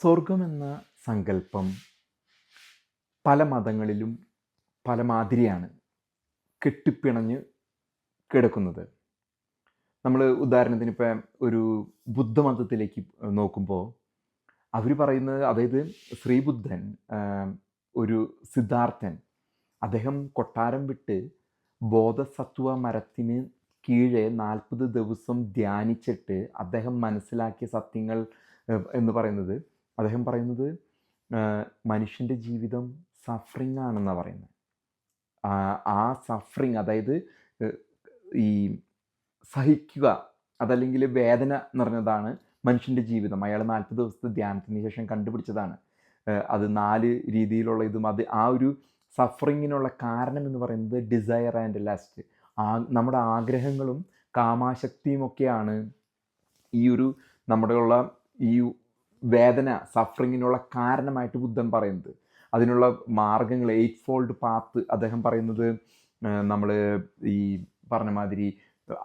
സ്വർഗമെന്ന സങ്കല്പം പല മതങ്ങളിലും പല മാതിരിയാണ് കെട്ടിപ്പിണഞ്ഞ് കിടക്കുന്നത്. നമ്മൾ ഉദാഹരണത്തിന് ഇപ്പം ഒരു ബുദ്ധമതത്തിലേക്ക് നോക്കുമ്പോൾ അവർ പറയുന്നത് അതായത് ശ്രീബുദ്ധൻ ഒരു സിദ്ധാർത്ഥൻ അദ്ദേഹം കൊട്ടാരം വിട്ട് ബോധസത്വ മരത്തിന് കീഴെ നാൽപ്പത് ദിവസം ധ്യാനിച്ചിട്ട് അദ്ദേഹം മനസ്സിലാക്കിയ സത്യങ്ങൾ എന്ന് പറയുന്നത് അദ്ദേഹം പറയുന്നത് മനുഷ്യന്റെ ജീവിതം സഫറിങ് ആണെന്നാണ് പറയുന്നത്. ആ- ആ സഫറിങ് അതായത് ഈ സഹിക്കുക അതല്ലെങ്കിൽ വേദന നിറഞ്ഞതാണ് മനുഷ്യന്റെ ജീവിതം. അയാൾ നാൽപ്പത് ദിവസത്തെ ധ്യാനത്തിന് ശേഷം കണ്ടുപിടിച്ചതാണ്. അത് നാല് രീതിയിലുള്ള ഇതും അത് ആ ഒരു സഫറിങ്ങിനുള്ള കാരണം എന്ന് പറയുന്നത് ഡിസയർ ആൻഡ് ലാസ്റ്റ് ആ നമ്മുടെ ആഗ്രഹങ്ങളും കാമാശക്തിയും ഒക്കെയാണ് ഈ ഒരു നമ്മുടെ ഉള്ള ഈ വേദന സഫറിങ്ങിനുള്ള കാരണമായിട്ട് ബുദ്ധൻ പറയുന്നത്. അതിനുള്ള മാർഗങ്ങൾ എയ്റ്റ് ഫോൾഡ് പാത്ത് അദ്ദേഹം പറയുന്നത് നമ്മൾ ഈ പറഞ്ഞ മാതിരി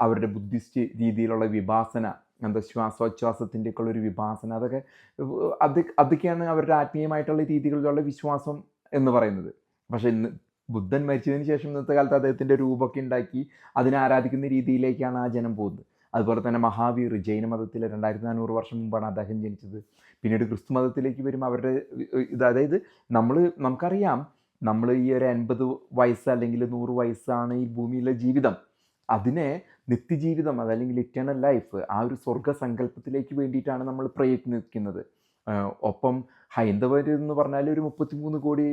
അവരുടെ ബുദ്ധിസ്റ്റ് രീതിയിലുള്ള വിഭാസന എന്താ ശ്വാസോച്ഛ്വാസത്തിന്റെ ഒക്കെ ഉള്ള ഒരു വിഭാസന അതൊക്കെ അത് അതൊക്കെയാണ് അവരുടെ ആത്മീയമായിട്ടുള്ള രീതികളിലുള്ള വിശ്വാസം എന്ന് പറയുന്നത്. പക്ഷേ ഇന്ന് ബുദ്ധൻ മരിച്ചതിന് ശേഷം ഇന്നത്തെ കാലത്ത് അദ്ദേഹത്തിന്റെ രൂപമൊക്കെ ഉണ്ടാക്കി അതിനെ ആരാധിക്കുന്ന രീതിയിലേക്കാണ് ആ ജനം പോകുന്നത്. അതുപോലെ തന്നെ മഹാവീർ ജൈന മതത്തിലെ രണ്ടായിരത്തി നാനൂറ് വർഷം മുമ്പാണ് അദ്ദേഹം ജനിച്ചത്. പിന്നീട് ക്രിസ്തു മതത്തിലേക്ക് വരും അവരുടെ ഇത് അതായത് നമ്മൾ നമുക്കറിയാം നമ്മൾ ഈ ഒരു എൺപത് വയസ്സ് അല്ലെങ്കിൽ നൂറ് വയസ്സാണ് ഈ ഭൂമിയിലെ ജീവിതം. അതിനെ നിത്യജീവിതം അതല്ലെങ്കിൽ ഇറ്റേണൽ ലൈഫ് ആ ഒരു സ്വർഗ സങ്കല്പത്തിലേക്ക് വേണ്ടിയിട്ടാണ് നമ്മൾ പ്രയത്നിക്കുന്നത്. ഒപ്പം ഹൈന്ദവർ എന്ന് പറഞ്ഞാൽ ഒരു മുപ്പത്തിമൂന്ന് കോടി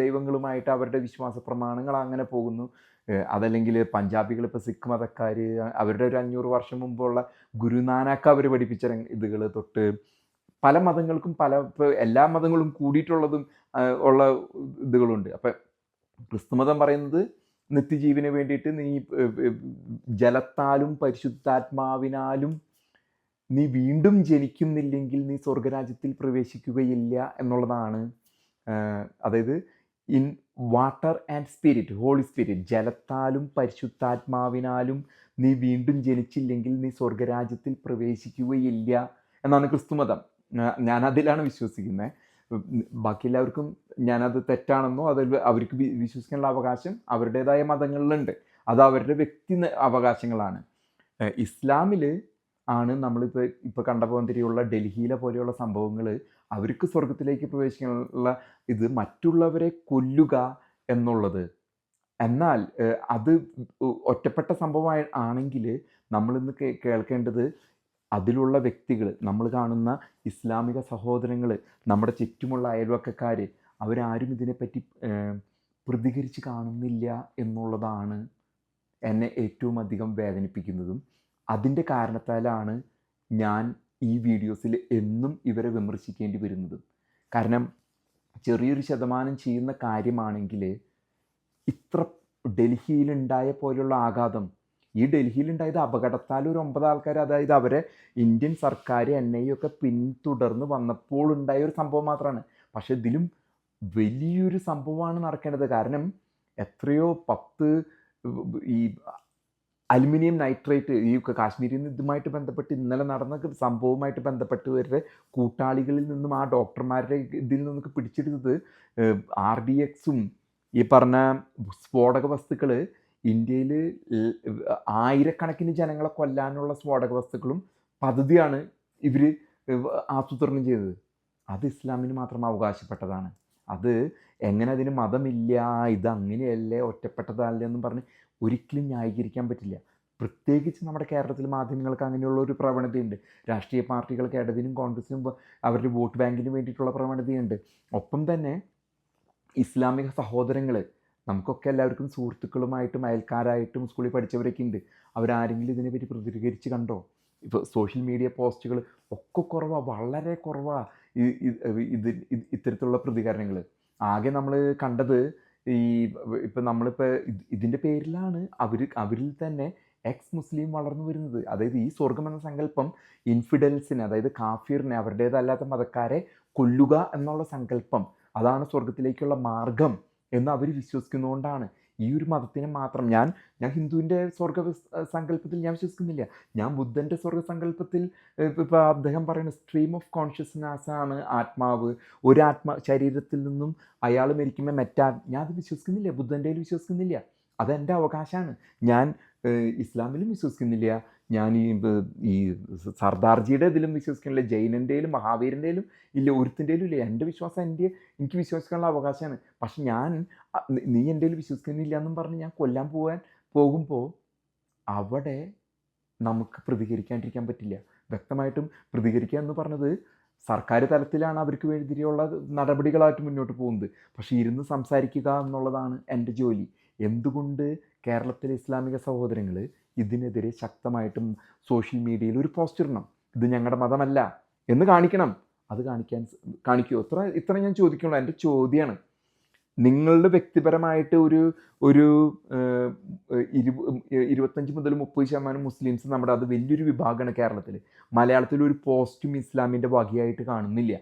ദൈവങ്ങളുമായിട്ട് അവരുടെ വിശ്വാസ പ്രമാണങ്ങൾ അങ്ങനെ പോകുന്നു. അതല്ലെങ്കിൽ പഞ്ചാബികൾ ഇപ്പോൾ സിഖ് മതക്കാർ അവരുടെ ഒരു അഞ്ഞൂറ് വർഷം മുമ്പുള്ള ഗുരുനാനാക്ക അവർ പഠിപ്പിച്ച ഇതുകൾ തൊട്ട് പല മതങ്ങൾക്കും പല എല്ലാ മതങ്ങളും കൂടിയിട്ടുള്ളതും ഉള്ള ഇതുകളുണ്ട്. അപ്പം ക്രിസ്തുമതം പറയുന്നത് നിത്യജീവന് വേണ്ടിയിട്ട് നീ ജലത്താലും പരിശുദ്ധാത്മാവിനാലും നീ വീണ്ടും ജനിക്കുന്നില്ലെങ്കിൽ നീ സ്വർഗരാജ്യത്തിൽ പ്രവേശിക്കുകയില്ല എന്നുള്ളതാണ് അതായത് in water and spirit holy spirit. ജലത്താലും പരിശുദ്ധാത്മാവിനാലും നീ വീണ്ടും ജനിച്ചില്ലെങ്കിൽ നീ സ്വർഗരാജ്യത്തിൽ പ്രവേശിക്കുകയില്ല എന്നാണ് ക്രിസ്തുമതം. ഞാൻ അതിലാണ് വിശ്വസിക്കുന്നത്. ബാക്കി എല്ലാവർക്കും ഞാനത് തെറ്റാണെന്നോ അത് അവർക്ക് വിശ്വസിക്കാനുള്ള അവകാശം അവരുടേതായ മതങ്ങളിലുണ്ട്. അത് അവരുടെ വ്യക്തി അവകാശങ്ങളാണ്. ഇസ്ലാമിൽ ആണ് നമ്മളിപ്പോൾ ഇപ്പോൾ കണ്ട തിരിയുള്ള ഡൽഹിയിലെ പോലെയുള്ള സംഭവങ്ങൾ അവർക്ക് സ്വർഗത്തിലേക്ക് പ്രവേശിക്കാനുള്ള ഇത് മറ്റുള്ളവരെ കൊല്ലുക എന്നുള്ളത്. എന്നാൽ അത് ഒറ്റപ്പെട്ട സംഭവമായി ആണെങ്കിൽ നമ്മളിന്ന് കേൾക്കേണ്ടത് അതിലുള്ള വ്യക്തികൾ നമ്മൾ കാണുന്ന ഇസ്ലാമിക സഹോദരങ്ങൾ നമ്മുടെ ചുറ്റുമുള്ള അയൽവക്കക്കാർ അവരാരും ഇതിനെപ്പറ്റി പ്രതികരിച്ച് കാണുന്നില്ല എന്നുള്ളതാണ് എന്നെ ഏറ്റവും അധികം വേദനിപ്പിക്കുന്നതും. അതിന്റെ കാരണത്താലാണ് ഞാൻ ഈ വീഡിയോസിൽ എന്നും ഇവരെ വിമർശിക്കേണ്ടി വരുന്നതും. കാരണം ചെറിയൊരു ശതമാനം ചെയ്യുന്ന കാര്യമാണെങ്കിൽ ഇത്ര ഡൽഹിയിലുണ്ടായ പോലുള്ള ആഘാതം ഈ ഡൽഹിയിലുണ്ടായത് അപകടത്താൽ ഒരു ഒമ്പത് ആൾക്കാർ അതായത് അവരെ ഇന്ത്യൻ സർക്കാർ എൻ ഐ ഒക്കെ പിന്തുടർന്ന് വന്നപ്പോൾ ഉണ്ടായ ഒരു സംഭവം മാത്രമാണ് പക്ഷെ ഇതിലും വലിയൊരു സംഭവമാണ് നടക്കേണ്ടത്. കാരണം എത്രയോ പത്ത് ഈ അലുമിനിയം നൈട്രേറ്റ് ഈ കാശ്മീരിൽ നിന്ന് ഇതുമായിട്ട് ബന്ധപ്പെട്ട് ഇന്നലെ നടന്ന സംഭവവുമായിട്ട് ബന്ധപ്പെട്ട് വരുന്ന കൂട്ടാളികളിൽ നിന്നും ആ ഡോക്ടർമാരുടെ ഇതിൽ നിന്നൊക്കെ പിടിച്ചെടുത്തത് ആർ ഡി എക്സും ഈ പറഞ്ഞ സ്ഫോടക വസ്തുക്കൾ ഇന്ത്യയിൽ ആയിരക്കണക്കിന് ജനങ്ങളെ കൊല്ലാനുള്ള സ്ഫോടക വസ്തുക്കളും പദ്ധതിയാണ് ഇവർ ആസൂത്രണം ചെയ്തത്. അത് ഇസ്ലാമിന് മാത്രം അവകാശപ്പെട്ടതാണ്. അത് എങ്ങനെ അതിന് മതമില്ല ഇത് അങ്ങനെയല്ലേ ഒറ്റപ്പെട്ടതല്ലേ എന്നും പറഞ്ഞ് ഒരിക്കലും ന്യായീകരിക്കാൻ പറ്റില്ല. പ്രത്യേകിച്ച് നമ്മുടെ കേരളത്തിൽ മാധ്യമങ്ങൾക്ക് അങ്ങനെയുള്ള ഒരു പ്രവണതയുണ്ട്. രാഷ്ട്രീയ പാർട്ടികൾക്ക് ഇടതിനും കോൺഗ്രസിനും അവരുടെ വോട്ട് ബാങ്കിന് വേണ്ടിയിട്ടുള്ള പ്രവണതയുണ്ട്. ഒപ്പം തന്നെ ഇസ്ലാമിക സഹോദരങ്ങൾ നമുക്കൊക്കെ എല്ലാവർക്കും സുഹൃത്തുക്കളുമായിട്ടും അയൽക്കാരായിട്ടും സ്കൂളിൽ പഠിച്ചവരൊക്കെ ഉണ്ട്. അവരാരെങ്കിലും ഇതിനെപ്പറ്റി പ്രതികരിച്ച് കണ്ടോ? ഇപ്പോൾ സോഷ്യൽ മീഡിയ പോസ്റ്റുകൾ ഒക്കെ കുറവാണ് വളരെ കുറവാണ് ഇത് ഇത് ഇത്തരത്തിലുള്ള പ്രതികരണങ്ങൾ ആകെ നമ്മൾ കണ്ടത് ഈ ഇപ്പം നമ്മളിപ്പോൾ ഇതിന്റെ പേരിലാണ് അവർ അവരിൽ തന്നെ എക്സ് മുസ്ലിം വളർന്നു വരുന്നത്. അതായത് ഈ സ്വർഗം എന്ന സങ്കല്പം ഇൻഫിഡൽസിനെ അതായത് കാഫിറിനെ അവരുടേതല്ലാത്ത മതക്കാരെ കൊല്ലുക എന്നുള്ള സങ്കല്പം അതാണ് സ്വർഗത്തിലേക്കുള്ള മാർഗം എന്ന് അവർ വിശ്വസിക്കുന്നതുകൊണ്ടാണ് ഈ ഒരു മതത്തിനെ മാത്രം. ഞാൻ ഞാൻ ഹിന്ദുവിന്റെ സ്വർഗ സങ്കല്പത്തിൽ ഞാൻ വിശ്വസിക്കുന്നില്ല. ഞാൻ ബുദ്ധന്റെ സ്വർഗ സങ്കല്പത്തിൽ ഇപ്പോൾ അദ്ദേഹം പറയുന്ന സ്ട്രീം ഓഫ് കോൺഷ്യസ്നെസ് ആണ് ആത്മാവ്. ഒരു ആത്മ ശരീരത്തിൽ നിന്നും അയാൾ മരിക്കുമ്പോൾ മറ്റാ ഞാൻ അത് വിശ്വസിക്കുന്നില്ല. ബുദ്ധന്റെ വിശ്വസിക്കുന്നില്ല. അതെന്റെ അവകാശമാണ്. ഞാൻ ഇസ്ലാമിലും വിശ്വസിക്കുന്നില്ല. ഞാൻ ഈ ഈ സർദാർജിയുടെ ഇതിലും വിശ്വസിക്കുന്നില്ല ജൈനന്റെയിലും മഹാവീരന്റെയിലും ഇല്ല ഒരുത്തിന്റെയിലും ഇല്ല. എന്റെ വിശ്വാസം എന്റെ എനിക്ക് വിശ്വസിക്കാനുള്ള അവകാശമാണ്. പക്ഷെ ഞാൻ നീ എന്റെ വിശ്വസിക്കുന്നില്ല എന്നും പറഞ്ഞ് ഞാൻ കൊല്ലാൻ പോകാൻ പോകുമ്പോൾ അവിടെ നമുക്ക് പ്രതികരിക്കാണ്ടിരിക്കാൻ പറ്റില്ല. വ്യക്തമായിട്ടും പ്രതികരിക്കുക എന്ന് പറഞ്ഞത് സർക്കാർ തലത്തിലാണ് അവർക്ക് വേണ്ടിയുള്ള നടപടികളായിട്ട് മുന്നോട്ട് പോകുന്നത്. പക്ഷേ ഇരുന്ന് സംസാരിക്കുക എന്നുള്ളതാണ് എന്റെ ജോലി. എന്തുകൊണ്ട് കേരളത്തിലെ ഇസ്ലാമിക സഹോദരങ്ങൾ ഇതിനെതിരെ ശക്തമായിട്ടും സോഷ്യൽ മീഡിയയിൽ ഒരു പോസ്റ്റ് ഇടണം. ഇത് ഞങ്ങളുടെ മതമല്ല. എന്ന് കാണിക്കണം. അത് കാണിക്കാൻ കാണിക്കൂ. കാണിക്കുമോ ഇത്ര ഇത്ര ഞാൻ ചോദിക്കുള്ളൂ എന്റെ ചോദ്യമാണ് നിങ്ങളുടെ വ്യക്തിപരമായിട്ട് ഒരു ഒരു ഇരു ഇരുപത്തഞ്ച് മുതൽ മുപ്പത് ശതമാനം മുസ്ലിംസ് നമ്മുടെ അത് വലിയൊരു വിഭാഗമാണ് കേരളത്തിൽ മലയാളത്തിൽ ഒരു പോസ്റ്റും ഇസ്ലാമിന്റെ വകയായിട്ട് കാണുന്നില്ല.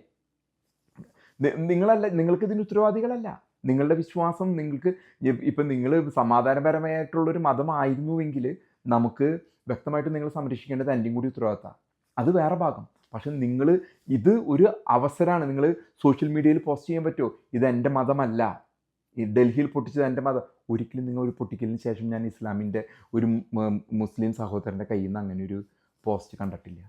നിങ്ങളല്ല നിങ്ങൾക്ക് ഇതിന് ഉത്തരവാദികളല്ല. നിങ്ങളുടെ വിശ്വാസം നിങ്ങൾക്ക് ഇപ്പം നിങ്ങൾ സമാധാനപരമായിട്ടുള്ളൊരു മതമായിരുന്നുവെങ്കിൽ നമുക്ക് വ്യക്തമായിട്ട് നിങ്ങൾ സംരക്ഷിക്കേണ്ടത് എന്റെയും കൂടി ഉത്തരവാദിത്തമാണ് അത് വേറെ ഭാഗം. പക്ഷെ നിങ്ങൾ ഇത് ഒരു അവസരമാണ് നിങ്ങൾ സോഷ്യൽ മീഡിയയിൽ പോസ്റ്റ് ചെയ്യാൻ പറ്റുമോ ഇത് എന്റെ മതമല്ല. ഈ ഡൽഹിയിൽ പൊട്ടിച്ചത് എന്റെ മതം ഒരിക്കലും നിങ്ങൾ ഒരു പൊട്ടിക്കലിന് ശേഷം ഞാൻ ഇസ്ലാമിന്റെ ഒരു മുസ്ലിം സഹോദരന്റെ കയ്യിൽ നിന്ന് അങ്ങനെ ഒരു പോസ്റ്റ് കണ്ടിട്ടില്ല.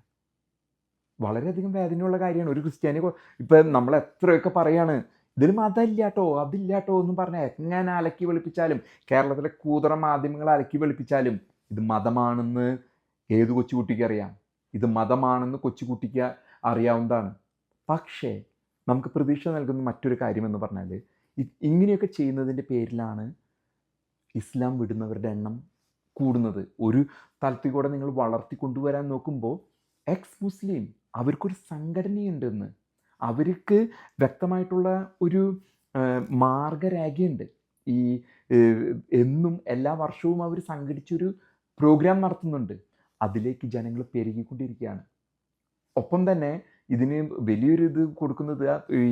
വളരെയധികം വേദനയുള്ള കാര്യമാണ്. ഒരു ക്രിസ്ത്യാനി ഇപ്പം നമ്മൾ എത്രയൊക്കെ പറയാണ് ഇതിൽ മതമില്ലാട്ടോ അതില്ലാട്ടോ എന്നും പറഞ്ഞാൽ എങ്ങനെ അലക്കി വെളുപ്പിച്ചാലും കേരളത്തിലെ കൂതറ മാധ്യമങ്ങൾ അലക്കി വെളുപ്പിച്ചാലും ഇത് മതമാണെന്ന് ഏത് കൊച്ചുകുട്ടിക്ക് അറിയാം? ഇത് മതമാണെന്ന് കൊച്ചുകുട്ടിക്ക് അറിയാവുന്നതാണ്. പക്ഷേ നമുക്ക് പ്രതീക്ഷ നൽകുന്ന മറ്റൊരു കാര്യമെന്ന് പറഞ്ഞാൽ ഇങ്ങനെയൊക്കെ ചെയ്യുന്നതിന്റെ പേരിലാണ് ഇസ്ലാം വിടുന്നവരുടെ എണ്ണം കൂടുന്നത്. ഒരു തലത്തിൽ കൂടെ നിങ്ങൾ വളർത്തി കൊണ്ടുവരാൻ നോക്കുമ്പോൾ എക്സ് മുസ്ലിം അവർക്കൊരു സംഘടനയുണ്ടെന്ന്. അവർക്ക് വ്യക്തമായിട്ടുള്ള ഒരു മാർഗരേഖയുണ്ട്. ഈ എന്നും എല്ലാ വർഷവും അവർ സംഘടിച്ചൊരു പ്രോഗ്രാം നടത്തുന്നുണ്ട്. അതിലേക്ക് ജനങ്ങൾ പെരുകിക്കൊണ്ടിരിക്കുകയാണ്. ഒപ്പം തന്നെ ഇതിന് വലിയൊരു ഇത് കൊടുക്കുന്നത് ഈ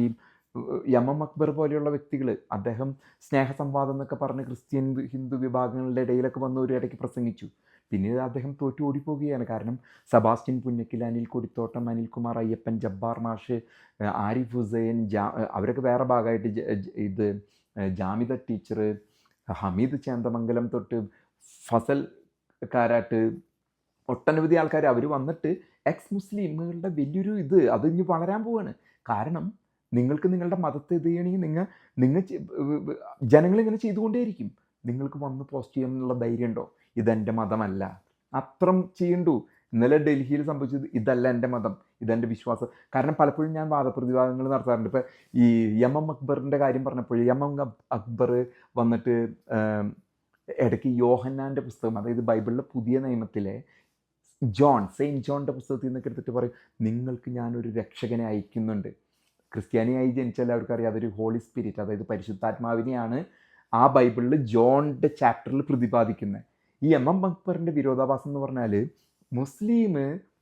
എം അക്ബർ പോലെയുള്ള വ്യക്തികൾ അദ്ദേഹം സ്നേഹസംവാദം എന്നൊക്കെ പറഞ്ഞ് ക്രിസ്ത്യൻ ഹിന്ദു വിഭാഗങ്ങളുടെ ഇടയിലൊക്കെ വന്ന് ഒരു ഇടയ്ക്ക് പ്രസംഗിച്ചു. പിന്നീട് അദ്ദേഹം തോറ്റു ഓടിപ്പോവുകയാണ്. കാരണം സെബാസ്റ്റ്യൻ പുന്നക്കിൽ അനിൽ കൊടിത്തോട്ടം അനിൽകുമാർ അയ്യപ്പൻ ജബ്ബാർ മാഷ് ആരിഫ് ഹുസൈൻ ജാ അവരൊക്കെ വേറെ ഭാഗമായിട്ട് ഇത് ജാമിദ ടീച്ചർ ഹമീദ് ചേന്ദമംഗലം തൊട്ട് ഫസൽ കാരാട്ട് ഒട്ടനവധി ആൾക്കാർ അവർ വന്നിട്ട് എക്സ് മുസ്ലിമുകളുടെ വലിയൊരു ഇത് അത് ഇനി വളരാൻ പോവാണ്. കാരണം നിങ്ങൾക്ക് നിങ്ങളുടെ മതത്തെ ഇത് ചെയ്യണമെങ്കിൽ നിങ്ങൾ നിങ്ങൾ ജനങ്ങളിങ്ങനെ ചെയ്തുകൊണ്ടേയിരിക്കും. നിങ്ങൾക്ക് വന്ന് പോസ്റ്റ് ചെയ്യാനുള്ള ധൈര്യം ഉണ്ടോ? ഇതെന്റെ മതമല്ല. അത്രം ചെയ്യണ്ടു. ഇന്നലെ ഡൽഹിയിൽ സംഭവിച്ചത് ഇതല്ല എന്റെ മതം. ഇതെന്റെ വിശ്വാസം. കാരണം പലപ്പോഴും ഞാൻ വാദപ്രതിവാദങ്ങൾ നടത്താറുണ്ട്. ഇപ്പം ഈ എം എം അക്ബറിന്റെ കാര്യം പറഞ്ഞപ്പോൾ എം എം അക്ബർ വന്നിട്ട് ഇടയ്ക്ക് യോഹന്നാന്റെ പുസ്തകം അതായത് ബൈബിളിലെ പുതിയ നിയമത്തിലെ ജോൺ സെയിന്റ് ജോണിന്റെ പുസ്തകത്തിൽ നിന്നൊക്കെ എടുത്തിട്ട് പറയും നിങ്ങൾക്ക് ഞാനൊരു രക്ഷകനെ അയക്കുന്നുണ്ട്. ക്രിസ്ത്യാനിയായി ജനിച്ച എല്ലാവർക്കും അറിയാം അതൊരു ഹോളി സ്പിരിറ്റ് അതായത് പരിശുദ്ധാത്മാവിനെയാണ് ആ ബൈബിളിൽ ജോണിന്റെ ചാപ്റ്ററിൽ പ്രതിപാദിക്കുന്നത്. ഈ എം എം അക്ബറിന്റെ വിരോധാഭാസം എന്ന് പറഞ്ഞാൽ മുസ്ലിം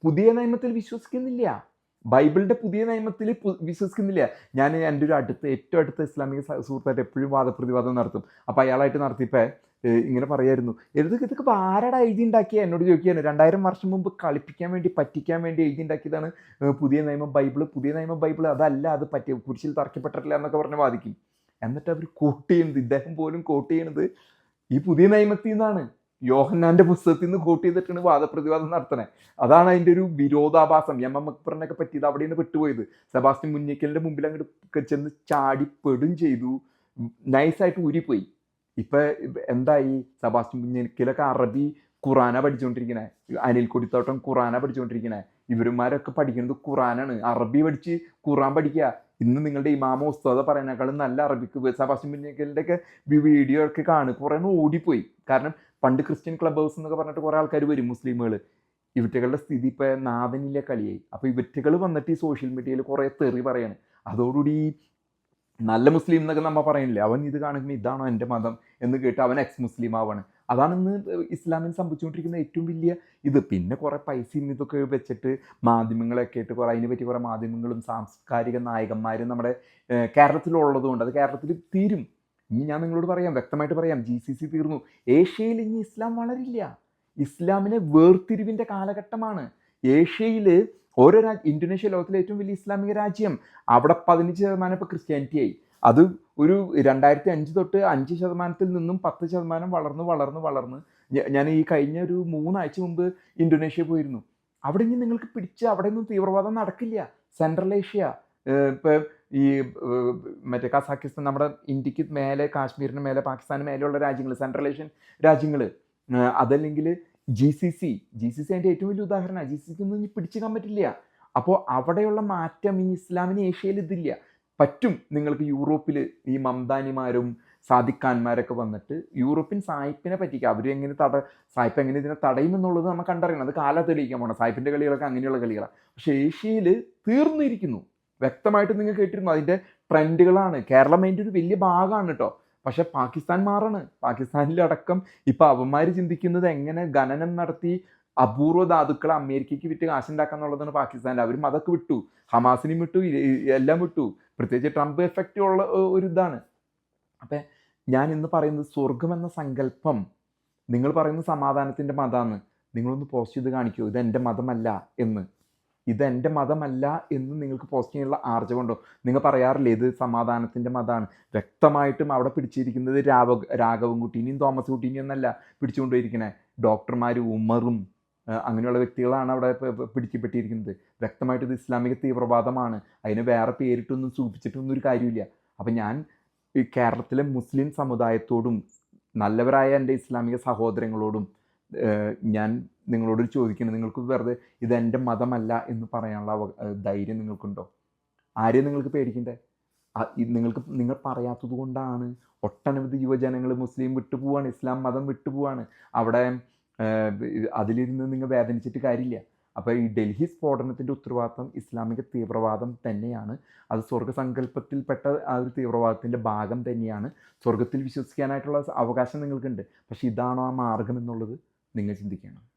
പുതിയ നിയമത്തിൽ വിശ്വസിക്കുന്നില്ല. ബൈബിളിന്റെ പുതിയ നിയമത്തിൽ വിശ്വസിക്കുന്നില്ല. ഞാൻ എന്റെ ഒരു അടുത്ത ഏറ്റവും അടുത്ത ഇസ്ലാമിക സുഹൃത്തായിട്ട് എപ്പോഴും വാദപ്രതിവാദം നടത്തും. അപ്പോൾ അയാളായിട്ട് നടത്തിയപ്പോൾ ഇങ്ങനെ പറയായിരുന്നു. എഴുതുക ഇതൊക്കെ ഇപ്പൊ ആരാടാ എഴുതി ഉണ്ടാക്കിയ? എന്നോട് ചോദിക്കുകയാണ്. രണ്ടായിരം വർഷം മുമ്പ് കളിപ്പിക്കാൻ വേണ്ടി പറ്റിക്കാൻ വേണ്ടി എഴുതി ഉണ്ടാക്കിയതാണ് പുതിയ നിയമം ബൈബിൾ പുതിയ നിയമം ബൈബിൾ അതല്ല അത് പറ്റിയ കുരിശിൽ തറക്കപ്പെട്ടിട്ടില്ല എന്നൊക്കെ പറഞ്ഞ് വാദിക്കും. എന്നിട്ട് അവർ കോട്ട് ചെയ്യുന്നത് ഇദ്ദേഹം പോലും കോട്ട് ചെയ്യണത് ഈ പുതിയ നിയമത്തിൽ നിന്നാണ്. യോഹന്നാന്റെ പുസ്തകത്തിൽ നിന്ന് കോട്ട് ചെയ്തിട്ടാണ് വാദപ്രതിവാദം നടത്തണേ അതാണ് അതിന്റെ ഒരു വിരോധാഭാസം. എം. എം. അക്ബറിനൊക്കെ പറ്റിയത് അവിടെയാണ് പെട്ടുപോയത്. സെബാസ്റ്റ്യൻ മുന്നിക്കലിന്റെ മുമ്പിൽ അങ്ങോട്ട് ചെന്ന് ചാടിപ്പെടും പെടും ചെയ്തു. നൈസായിട്ട് ഊരിപ്പോയി. ഇപ്പൊ എന്തായി? സബാസ്റ്റ്യൻ മുന്നിക്കലൊക്കെ അറബി ഖുറാന പഠിച്ചുകൊണ്ടിരിക്കണേ അനിൽ കൊടിത്തോട്ടം ഖുറാന പഠിച്ചുകൊണ്ടിരിക്കണേ ഇവരുമാരൊക്കെ പഠിക്കുന്നത് ഖുറാനാണ്. അറബി പഠിച്ച് ഖുറാൻ പഠിക്കുക. ഇന്ന് നിങ്ങളുടെ ഇമാമ ഉസ്താദ പറയുന്നേക്കാളും നല്ല അറബിക്ക് സബാസ്റ്റ്യൻ കുഞ്ഞിക്കലിന്റെ ഒക്കെ വീഡിയോ ഒക്കെ കാണും. കുറേ ഓടിപ്പോയി. കാരണം പണ്ട് ക്രിസ്ത്യൻ ക്ലബ് ഹൗസ് എന്നൊക്കെ പറഞ്ഞിട്ട് കുറേ ആൾക്കാർ വരും മുസ്ലിമുകൾ ഇവറ്റകളുടെ സ്ഥിതി ഇപ്പൊ നാഥനിലെ കളിയായി. അപ്പൊ ഇവറ്റകൾ വന്നിട്ട് ഈ സോഷ്യൽ മീഡിയയിൽ കുറേ തെറി പറയാണ്. അതോടുകൂടി നല്ല മുസ്ലിം എന്നൊക്കെ നമ്മൾ പറയണില്ലേ? അവൻ ഇത് കാണിക്കുമ്പോൾ ഇതാണോ എന്റെ മതം എന്ന് കേട്ട് അവൻ എക്സ് മുസ്ലിം ആവാണ് അതാണ് ഇന്ന് ഇസ്ലാമിൽ സംഭവിച്ചുകൊണ്ടിരിക്കുന്ന ഏറ്റവും വലിയ ഇത്. പിന്നെ കുറേ പൈസയും ഇതൊക്കെ വെച്ചിട്ട് മാധ്യമങ്ങളൊക്കെ ആയിട്ട് കുറേ അതിനെ പറ്റി കുറേ മാധ്യമങ്ങളും സാംസ്കാരിക നായകന്മാരും നമ്മുടെ കേരളത്തിലുള്ളതുകൊണ്ട് കേരളത്തിലുള്ളത് കൊണ്ട് അത് കേരളത്തിൽ തീരും. ഇനി ഞാൻ നിങ്ങളോട് പറയാം വ്യക്തമായിട്ട് പറയാം ജി സി സി തീർന്നു. ഏഷ്യയിൽ ഇനി ഇസ്ലാം വളരില്ല. ഇസ്ലാമിനെ വേർതിരിവിന്റെ കാലഘട്ടമാണ്. ഏഷ്യയിൽ ഓരോ രാജ്യം ഇന്തോനേഷ്യ ലോകത്തിലെ ഏറ്റവും വലിയ ഇസ്ലാമിക രാജ്യം. അവിടെ പതിനഞ്ച് ശതമാനം ഇപ്പോൾ ക്രിസ്ത്യാനിറ്റി ആയി. അത് ഒരു രണ്ടായിരത്തി അഞ്ച് തൊട്ട് അഞ്ച് ശതമാനത്തിൽ നിന്നും പത്ത് ശതമാനം വളർന്ന് വളർന്ന് വളർന്ന് ഞാൻ ഈ കഴിഞ്ഞ ഒരു മൂന്നാഴ്ച മുമ്പ് ഇന്തോനേഷ്യ പോയിരുന്നു. അവിടെ ഇനി നിങ്ങൾക്ക് പിടിച്ച് അവിടെ ഒന്നും തീവ്രവാദം നടക്കില്ല. സെൻട്രൽ ഏഷ്യ ഇപ്പം ഈ മറ്റേ കസാക്കിസ്ഥാൻ നമ്മുടെ ഇന്ത്യയ്ക്ക് മേലെ കാശ്മീരിന് മേലെ പാകിസ്ഥാന് മേലെയുള്ള രാജ്യങ്ങൾ സെൻട്രൽ ഏഷ്യൻ രാജ്യങ്ങൾ അതല്ലെങ്കിൽ G C C G C C അതിന്റെ ഏറ്റവും വലിയ ഉദാഹരണമാണ്. ജി സി സിക്ക് ഒന്നും ഇനി പിടിച്ചെടുക്കാൻ പറ്റില്ല. അപ്പോൾ അവിടെയുള്ള മാറ്റം ഈ ഇസ്ലാമിന് ഏഷ്യയിൽ ഇതില്ല. പറ്റും നിങ്ങൾക്ക് യൂറോപ്പിൽ ഈ മംദാനിമാരും സാദിഖാന്മാരൊക്കെ വന്നിട്ട് യൂറോപ്യൻ സായിപ്പിനെ പറ്റിക്കുക അവർ എങ്ങനെ തട സായിപ്പ് എങ്ങനെ ഇതിനെ തടയുമെന്നുള്ളത് നമുക്ക് കണ്ടറിയണം. അത് കാല തെളിയിക്കാൻ പോകണം സായിപ്പിന്റെ കളികളൊക്കെ അങ്ങനെയുള്ള കളികളാണ് പക്ഷേ ഏഷ്യയിൽ തീർന്നിരിക്കുന്നു. വ്യക്തമായിട്ട് നിങ്ങൾ കേട്ടിരുന്നു? അതിന്റെ ട്രെൻഡുകളാണ്. കേരളം അതിന്റെ ഒരു വലിയ ഭാഗമാണ് കേട്ടോ. പക്ഷെ പാകിസ്ഥാൻ മാറാണ്. പാകിസ്ഥാനിലടക്കം ഇപ്പം അവന്മാർ ചിന്തിക്കുന്നത് എങ്ങനെ ഖനനം നടത്തി അപൂർവ ധാതുക്കൾ അമേരിക്കയ്ക്ക് വിറ്റ് കാശുണ്ടാക്കാന്നുള്ളതാണ് പാകിസ്ഥാനിൽ അവരും അതൊക്കെ വിട്ടു. ഹമാസിനും വിട്ടു. എല്ലാം വിട്ടു. പ്രത്യേകിച്ച് ട്രംപ് എഫക്റ്റ് ഉള്ള ഒരു ഇതാണ് അപ്പം ഞാൻ ഇന്ന് പറയുന്നത് സ്വർഗം എന്ന സങ്കല്പം നിങ്ങൾ പറയുന്ന സമാധാനത്തിന്റെ മതമാണ് നിങ്ങളൊന്ന് പോസ്റ്റ് ചെയ്ത് കാണിക്കൂ. ഇത് എന്റെ മതമല്ല എന്ന്. ഇത് എന്റെ മതമല്ല എന്ന് നിങ്ങൾക്ക് പോസ്റ്റ് ചെയ്യാനുള്ള ആർജവുണ്ടോ നിങ്ങൾ പറയാറില്ലേ ഇത് സമാധാനത്തിന്റെ മതമാണ്. വ്യക്തമായിട്ടും അവിടെ പിടിച്ചിരിക്കുന്നത് രാവ രാഘവ കുട്ടീനെയും തോമസ് കുട്ടീനെയും എന്നല്ല പിടിച്ചുകൊണ്ടിരിക്കണേ ഡോക്ടർമാർ ഉമറും അങ്ങനെയുള്ള വ്യക്തികളാണ് അവിടെ പിടിക്കപ്പെട്ടിരിക്കുന്നത്. വ്യക്തമായിട്ട് ഇത് ഇസ്ലാമിക തീവ്രവാദമാണ്. അതിന് വേറെ പേരിട്ടൊന്നും സൂചിപ്പിച്ചിട്ടൊന്നും ഒരു കാര്യമില്ല. അപ്പം ഞാൻ കേരളത്തിലെ മുസ്ലിം സമുദായത്തോടും നല്ലവരായ എന്റെ ഇസ്ലാമിക സഹോദരങ്ങളോടും ഞാൻ നിങ്ങളോട് ചോദിക്കണം നിങ്ങൾക്ക് വെറുതെ ഇത് എന്റെ മതമല്ല എന്ന് പറയാനുള്ള ധൈര്യം നിങ്ങൾക്കുണ്ടോ? ആരെയും നിങ്ങൾക്ക് പേടിക്കണ്ടേ? നിങ്ങൾക്ക് നിങ്ങൾ പറയാത്തത് കൊണ്ടാണ് ഒട്ടനവധി യുവജനങ്ങൾ മുസ്ലിം വിട്ടുപോവാണ് ഇസ്ലാം മതം വിട്ടുപോവാണ് അവിടെ അതിലിരുന്ന് നിങ്ങൾ വേദനിച്ചിട്ട് കാര്യമില്ല. അപ്പോൾ ഈ ഡൽഹി സ്ഫോടനത്തിന്റെ ഉത്തരവാദിത്തം ഇസ്ലാമിക തീവ്രവാദം തന്നെയാണ്. അത് സ്വർഗസങ്കല്പത്തിൽപ്പെട്ട ആ ഒരു തീവ്രവാദത്തിന്റെ ഭാഗം തന്നെയാണ്. സ്വർഗത്തിൽ വിശ്വസിക്കാനായിട്ടുള്ള അവകാശം നിങ്ങൾക്കുണ്ട്. പക്ഷേ ഇതാണോ ആ മാർഗം എന്നുള്ളത് നിങ്ങൾ ചിന്തിക്കണം.